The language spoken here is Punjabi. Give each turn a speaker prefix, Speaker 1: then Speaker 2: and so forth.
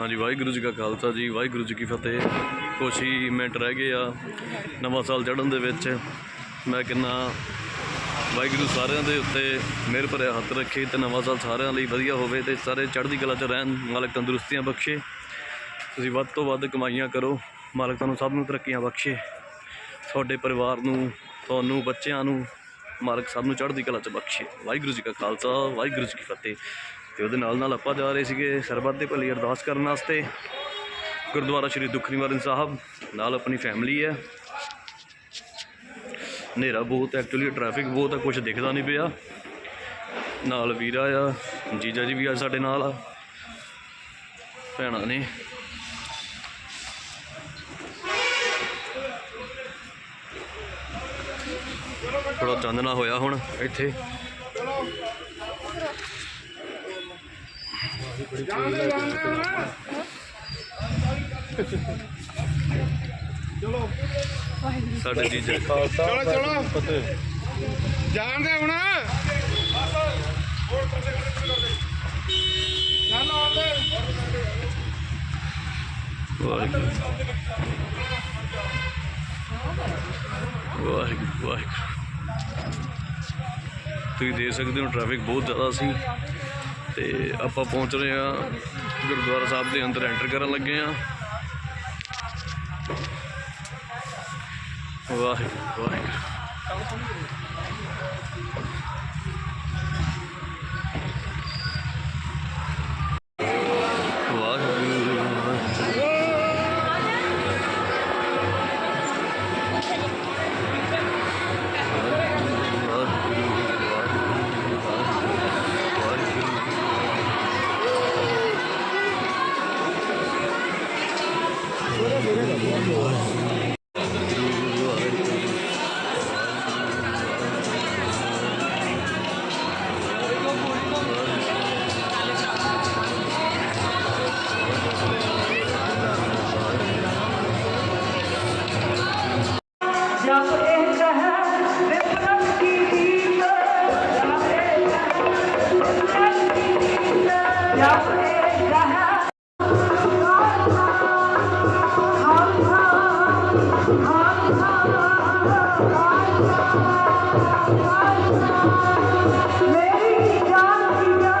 Speaker 1: ਹਾਂਜੀ, ਵਾਹਿਗੁਰੂ ਜੀ ਕਾ ਖਾਲਸਾ ਜੀ, ਵਾਹਿਗੁਰੂ ਜੀ ਕੀ ਫਤਿਹ। ਕੁਛ ਹੀ ਮਿੰਟ ਰਹਿ ਗਏ ਆ ਨਵਾਂ ਸਾਲ ਚੜ੍ਹਨ ਦੇ ਵਿੱਚ। ਮੈਂ ਕਿੰਨਾ ਵਾਹਿਗੁਰੂ ਸਾਰਿਆਂ ਦੇ ਉੱਤੇ ਮਿਹਰ ਭਰਿਆ ਹੱਥ ਰੱਖੇ ਤੇ ਨਵਾਂ ਸਾਲ ਸਾਰਿਆਂ ਲਈ ਵਧੀਆ ਹੋਵੇ ਤੇ ਸਾਰੇ ਚੜ੍ਹਦੀ ਕਲਾ 'ਚ ਰਹਿਣ, ਮਾਲਕ ਤੰਦਰੁਸਤੀਆਂ ਬਖਸ਼ੇ। ਤੁਸੀਂ ਵੱਧ ਤੋਂ ਵੱਧ ਕਮਾਈਆਂ ਕਰੋ, ਮਾਲਕ ਤੁਹਾਨੂੰ ਸਭ ਨੂੰ ਤਰੱਕੀਆਂ ਬਖਸ਼ੇ। ਤੁਹਾਡੇ ਪਰਿਵਾਰ ਨੂੰ, ਤੁਹਾਨੂੰ ਬੱਚਿਆਂ ਨੂੰ, ਮਾਲਕ ਸਭ ਨੂੰ ਚੜ੍ਹਦੀ ਕਲਾ 'ਚ ਬਖਸ਼ੇ। ਵਾਹਿਗੁਰੂ ਜੀ ਕਾ ਖਾਲਸਾ, ਵਾਹਿਗੁਰੂ ਜੀ ਕੀ ਫਤਿਹ। ਤੇ ਉਹਦੇ ਨਾਲ ਨਾਲ ਆਪਾਂ ਜਾ ਰਹੇ ਸੀਗੇ ਸਰਬੱਤ ਦੇ ਭਲੀ ਅਰਦਾਸ ਕਰਨ ਵਾਸਤੇ। ਗੁਰਦੁਆਰਾ ਸ਼੍ਰੀ ਦੁਖਨੀਵਾਰਨ ਸਾਹਿਬ, ਨਾਲ ਆਪਣੀ ਫੈਮਿਲੀ ਹੈ। ਹਨੇਰਾ ਬਹੁਤ ਐਕਚੁਅਲੀ ਟ੍ਰੈਫਿਕ ਬਹੁਤ ਆ ਕੁਝ ਦਿਖਦਾ ਨਹੀਂ ਪਿਆ। ਨਾਲ ਵੀਰਾ ਆ, ਜੀਜਾ ਜੀ ਵੀ ਆ ਸਾਡੇ ਨਾਲ ਆ। ਭੈਣਾਂ ਨੇ। ਥੋੜਾ ਚਾਨਣਾ ਹੋਇਆ ਹੁਣ ਇੱਥੇ। ਸਾਡੇ ਜੀਜਾ
Speaker 2: ਚਲੋ ਚਲੋ। ਜਾਣਦੇ ਹੁਣ? ਚੱਲ ਆਉਂਦੇ
Speaker 1: ਵਾਹਿਗੁਰੂ। ਵਾਹਿਗੁਰੂ ਵਾਹਿਗੁਰੂ। ਤੁਸੀਂ ਦੇਖ ਸਕਦੇ ਹੋ ਟ੍ਰੈਫਿਕ ਬਹੁਤ ਜ਼ਿਆਦਾ ਸੀ। ਤੇ ਆਪਾਂ ਪਹੁੰਚ ਰਹੇ ਆ ਗੁਰਦੁਆਰਾ ਸਾਹਿਬ ਦੇ ਅੰਦਰ ਐਂਟਰ ਕਰਨ ਲੱਗੇ ਆ ਵਾਹਿਗੁਰੂ ਵਾਹਿਗੁਰੂ ਵਾਹਿਗੁਰੂ।
Speaker 3: ਮੇਰੀ ਜਾਨ ਦੀ